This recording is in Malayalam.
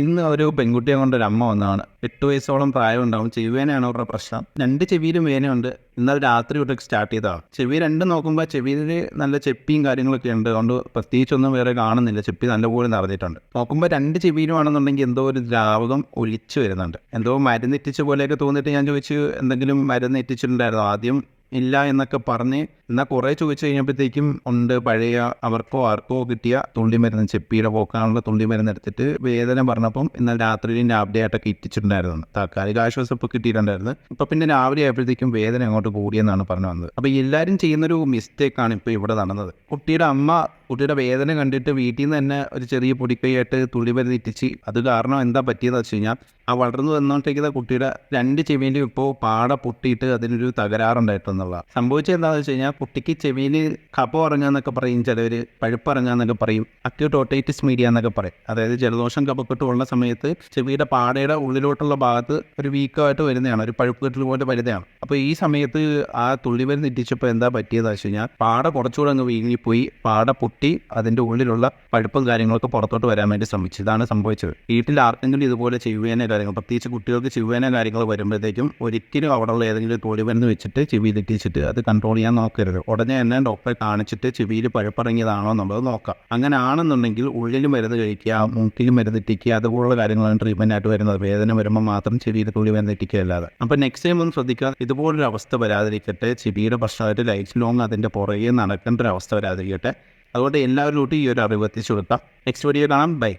ഇന്ന് ഒരു പെൺകുട്ടിയെ കൊണ്ട് ഒരു അമ്മ വന്നതാണ്. എട്ട് വയസ്സോളം പ്രായം ഉണ്ടാവും ചെവിവേനയാണ് അവരുടെ പ്രശ്നം. രണ്ട് ചെവിയിലും വേനയുണ്ട് എന്നാൽ രാത്രി തൊട്ട് സ്റ്റാർട്ട് ചെയ്തതാണ്. ചെവി രണ്ട് നോക്കുമ്പോൾ ചെവിയിൽ നല്ല ചെപ്പിയും കാര്യങ്ങളൊക്കെ ഉണ്ട്. അതുകൊണ്ട് പ്രത്യേകിച്ചൊന്നും വേറെ കാണുന്നില്ല. ചെപ്പി നല്ലപോലെ നിറഞ്ഞിട്ടുണ്ട്. നോക്കുമ്പോൾ രണ്ട് ചെവിയിലും ചെവിയിലുമാണെന്നുണ്ടെങ്കിൽ എന്തോ ഒരു ദ്രാവകം ഒലിച്ചു വരുന്നുണ്ട്. എന്തോ മരുന്നിറ്റിച്ച പോലെയൊക്കെ തോന്നിയിട്ട് ഞാൻ ചോദിച്ചു എന്തെങ്കിലും മരുന്ന് എത്തിച്ചിട്ടുണ്ടായിരുന്നോ ആദ്യം ഇല്ല എന്നൊക്കെ പറഞ്ഞ് എന്നാൽ കുറേ ചോദിച്ചു കഴിഞ്ഞപ്പോഴത്തേക്കും ഉണ്ട് പഴയ അവർക്കോ ആർക്കോ കിട്ടിയ തുള്ളി മരുന്ന് ചെപ്പിയുടെ പോക്കാനുള്ള തുള്ളി മരുന്ന് എടുത്തിട്ട് വേദന പറഞ്ഞപ്പം ഇന്നലെ രാത്രിയിലും രാവിലെ ആയിട്ടൊക്കെ ഇറ്റിച്ചിട്ടുണ്ടായിരുന്നു. താൽക്കാലിക ആശ്വാസം ഇപ്പോൾ കിട്ടിയിട്ടുണ്ടായിരുന്നു. ഇപ്പം പിന്നെ രാവിലെ ആയപ്പോഴത്തേക്കും വേദന അങ്ങോട്ട് കൂടിയെന്നാണ് പറഞ്ഞു വന്നത്. അപ്പോൾ എല്ലാവരും ചെയ്യുന്നൊരു മിസ്റ്റേക്കാണ് ഇപ്പോൾ ഇവിടെ നടന്നത്. കുട്ടിയുടെ അമ്മ കുട്ടിയുടെ വേദന കണ്ടിട്ട് വീട്ടിൽ നിന്ന് തന്നെ ഒരു ചെറിയ പൊടിക്കൈയായിട്ട് തുള്ളി മരുന്ന് ഇറ്റിച്ച്. അത് കാരണം എന്താ പറ്റിയതെന്ന് വെച്ച് കഴിഞ്ഞാൽ ആ വളർന്നു വന്നുകൊണ്ടിരിക്കുന്ന കുട്ടിയുടെ രണ്ട് ചെവിയിലും ഇപ്പോൾ പാട പൊട്ടിയിട്ട് അതിനൊരു തകരാറുണ്ടായിട്ടെന്നുള്ളതാണ് സംഭവിച്ചത് എന്താണെന്ന് വെച്ച് കഴിഞ്ഞാൽ കുട്ടിക്ക് ചെവിയിൽ കപം ഇറങ്ങാന്നൊക്കെ പറയും ചിലവർ പഴുപ്പ് ഇറങ്ങാന്നൊക്കെ പറയും അക്യൂട്ട് ഓട്ടൈറ്റിസ് മീഡിയ എന്നൊക്കെ പറയും. അതായത് ജലദോഷം കപക്കെട്ട് ഉള്ള സമയത്ത് ചെവിയുടെ പാടയുടെ ഉള്ളിലോട്ടുള്ള ഭാഗത്ത് ഒരു വീക്കമായിട്ട് വരുന്നതാണ് ഒരു പഴുപ്പ് കെട്ടിൽ പോലെ വരുന്നതാണ്. അപ്പോൾ ഈ സമയത്ത് ആ തുള്ളി മരുന്ന് എന്താ പറ്റിയതെന്ന് വെച്ച് കഴിഞ്ഞാൽ പാട കുറച്ചുകൂടെ അങ്ങ് വീങ്ങിപ്പോയി പാട പൊട്ടി അതിന്റെ ഉള്ളിലുള്ള പഴുപ്പും കാര്യങ്ങളൊക്കെ പുറത്തോട്ട് വരാൻ വേണ്ടി ശ്രമിച്ചു. ഇതാണ് സംഭവിച്ചത്. വീട്ടിൽ ആർക്കെങ്കിലും ഇതുപോലെ ചെയ്യുവേനെ കാര്യങ്ങൾ പ്രത്യേകിച്ച് കുട്ടികൾക്ക് ചെയ്യുവേനെ കാര്യങ്ങൾ വരുമ്പോഴത്തേക്കും ഒരിക്കലും അവിടെയുള്ള ഏതെങ്കിലും തൊലി മരുന്ന് വെച്ചിട്ട് ചെവി തെറ്റിച്ചിട്ട് അത് കൺട്രോൾ ചെയ്യാൻ നോക്കരുത്. ഉടനെ തന്നെ ഡോക്ടറെ കാണിച്ചിട്ട് ചെവിയിൽ പഴുപ്പിറങ്ങിയതാണോ എന്നുള്ളത് നോക്കാം. അങ്ങനെ ആണെന്നുണ്ടെങ്കിൽ ഉള്ളിൽ മരുന്ന് കഴിക്കുക മൂക്കിൽ മരുന്ന് ഇട്ടിക്കുക അതുപോലുള്ള കാര്യങ്ങളാണ് ട്രീറ്റ്മെന്റ് ആയിട്ട് വരുന്നത്. വേദന വരുമ്പോൾ മാത്രം ചെവിയിൽ തുള്ളി മരുന്ന് ഇട്ടിക്കുക അല്ലാതെ. അപ്പോൾ നെക്സ്റ്റ് ടൈം ഒന്ന് ശ്രദ്ധിക്കുക. ഇതുപോലൊരു അവസ്ഥ വരാതിരിക്കട്ടെ. ചെവിയുടെ പ്രശ്നമായിട്ട് ലൈഫ് ലോങ് അതിന്റെ പുറകെ നടക്കേണ്ട ഒരു അവസ്ഥ വരാതിരിക്കട്ടെ. അതുകൊണ്ട് എല്ലാവരിലോട്ടും ഈ ഒരു അറിവ് എത്തിച്ചു കൊടുക്കാം. നെക്സ്റ്റ് വീഡിയോ കാണാം. ബൈ